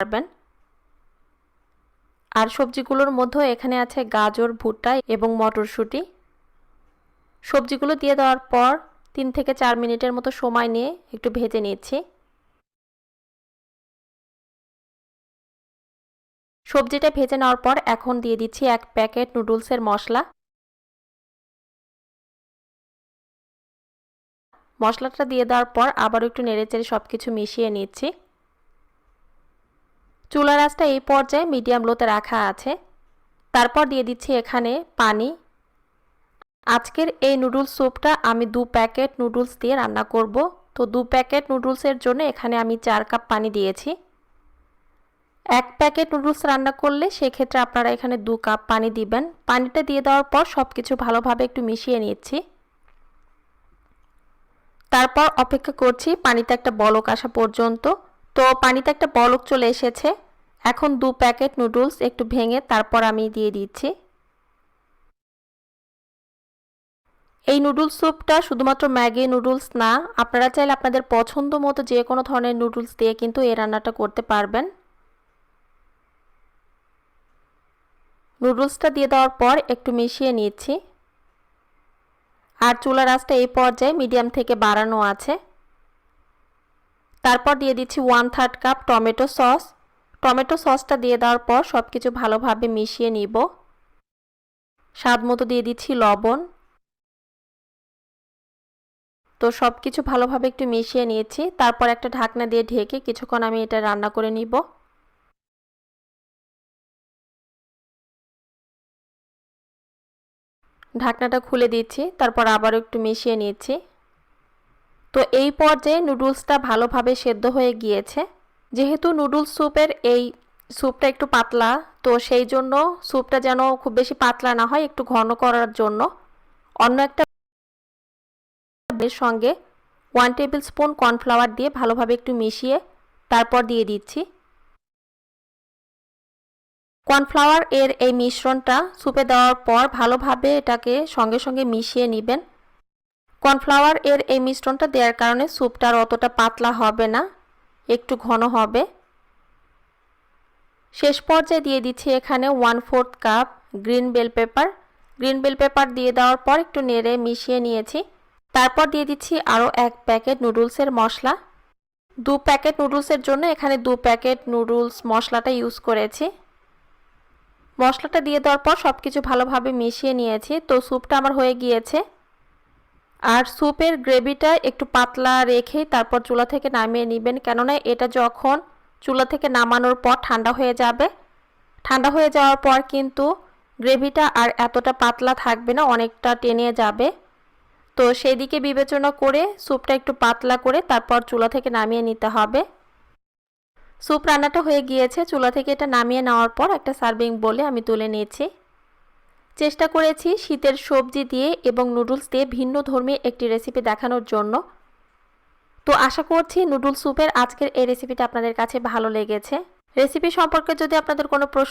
পারবেন। আর সবজিগুলোর মধ্যেও এখানে আছে গাজর, ভুট্টা এবং মটরশুঁটি। সবজিগুলো দিয়ে দেওয়ার পর তিন থেকে চার মিনিটের মতো সময় নিয়ে একটু ভেজে নিচ্ছি। সবজিটা ভেজে নেওয়ার পর এখন দিয়ে দিচ্ছি এক প্যাকেট নুডলসের মশলা। মশলাটা দিয়ে দেওয়ার পর আবারও একটু নেড়েচেড়ে সব কিছু মিশিয়ে নিচ্ছি। চুলার আঁচটা এই পর্যায়ে মিডিয়াম লোতে রাখা আছে। তারপর দিয়ে দিচ্ছি এখানে পানি। আজকের এই নুডলস স্যুপটা আমি দু প্যাকেট নুডলস দিয়ে রান্না করব। তো দু প্যাকেট নুডলসের জন্য এখানে আমি চার কাপ পানি দিয়েছি। এক প্যাকেট নুডলস রান্না করলে সেক্ষেত্রে আপনারা এখানে দু কাপ পানি দিবেন। পানিটা দিয়ে দেওয়ার পর সব কিছু ভালোভাবে একটু মিশিয়ে নিচ্ছি। তারপর অপেক্ষা করছি পানিতে একটা বলক আসা পর্যন্ত। তো পানিতে একটা বলক চলে এসেছে। এখন দু প্যাকেট নুডলস একটু ভেঙে তারপর আমি দিয়ে দিচ্ছি। এই নুডলস স্যুপটা শুধুমাত্র ম্যাগি নুডলস না, আপনারা চাইলে আপনাদের পছন্দ মতো যে কোনো ধরনের নুডলস দিয়ে কিন্তু এই রান্নাটা করতে পারবেন। নুডলসটা দিয়ে দেওয়ার পর একটু মিশিয়ে নিচ্ছি। আর চুলার আঁচটা এই পর্যায়ে মিডিয়াম থেকে বাড়ানো আছে। তারপর দিয়ে দিচ্ছি one third cup tomato sauce tomato সসটা দিয়ে দেওয়ার পর সব কিছু ভালোভাবে মিশিয়ে নিব। স্বাদ মতো দিয়ে দিচ্ছি লবণ। তো সব কিছু ভালোভাবে একটু মিশিয়ে নিয়েছি। তারপর একটা ঢাকনা দিয়ে ঢেকে কিছুক্ষণ আমি এটা রান্না করে নিব। ঢাকনাটা খুলে দিচ্ছি, তারপর আবারও একটু মিশিয়ে নিচ্ছি তো এই পর্যায়ে নুডলসটা ভালোভাবে সেদ্ধ হয়ে গিয়েছে। যেহেতু নুডলস স্যুপের এই স্যুপটা একটু পাতলা, তো সেই জন্য স্যুপটা যেন খুব বেশি পাতলা না হয়, একটু ঘন করার জন্য। অন্য একটা সঙ্গে ওয়ান টেবিল স্পুন কর্নফ্লাওয়ার দিয়ে ভালোভাবে একটু মিশিয়ে তারপর দিয়ে দিচ্ছি। কর্নফ্লাওয়ার এর এই মিশ্রণটা স্যুপে দেওয়ার পর ভালোভাবে এটাকে সঙ্গে সঙ্গে মিশিয়ে নেবেন। কর্নফ্লাওয়ার এর এই মিশ্রণটা দেওয়ার কারণে স্যুপটা আর অতটা পাতলা হবে না, একটু ঘন হবে। শেষ পর্যায়ে দিয়ে দিচ্ছি এখানে one fourth cup green bell pepper. Green bell pepper দিয়ে দেওয়ার পর একটু নেড়ে মিশিয়ে নিয়েছি। তারপর দিয়ে দিচ্ছি আরও এক প্যাকেট নুডলসের মশলা। দু প্যাকেট নুডলসের জন্য এখানে দু প্যাকেট নুডলস মশলাটা ইউজ করেছি। মশলাটা দিয়ে দেওয়ার পর সব কিছু ভালোভাবে মিশিয়ে নিয়েছি। তো স্যুপটা আমার হয়ে গিয়েছে। আর স্যুপের গ্রেভিটা একটু পাতলা রেখেই তারপর চুলা থেকে নামিয়ে নেবেন। কেননা এটা যখন চুলা থেকে নামানোর পর ঠান্ডা হয়ে যাবে, ঠান্ডা হয়ে যাওয়ার পর কিন্তু গ্রেভিটা আর এতটা পাতলা থাকবে না, অনেকটা টেনে যাবে। তো সেই দিকে বিবেচনা করে স্যুপটা একটু পাতলা করে তারপর চুলা থেকে নামিয়ে নিতে হবে। স্যুপ রান্নাটা হয়ে গিয়েছে। চুলা থেকে এটা নামিয়ে নেওয়ার পর একটা সার্ভিং বলে আমি তুলে নিয়েছি। চেষ্টা করেছি শীতের সবজি দিয়ে এবং নুডলস দিয়ে ভিন্ন ধর্মী একটি রেসিপি দেখানোর জন্য। তো আশা করছি নুডল স্যুপের আজকের এই রেসিপিটা আপনাদের কাছে ভালো লেগেছে। রেসিপি সম্পর্কে যদি আপনাদের কোনো প্রশ্ন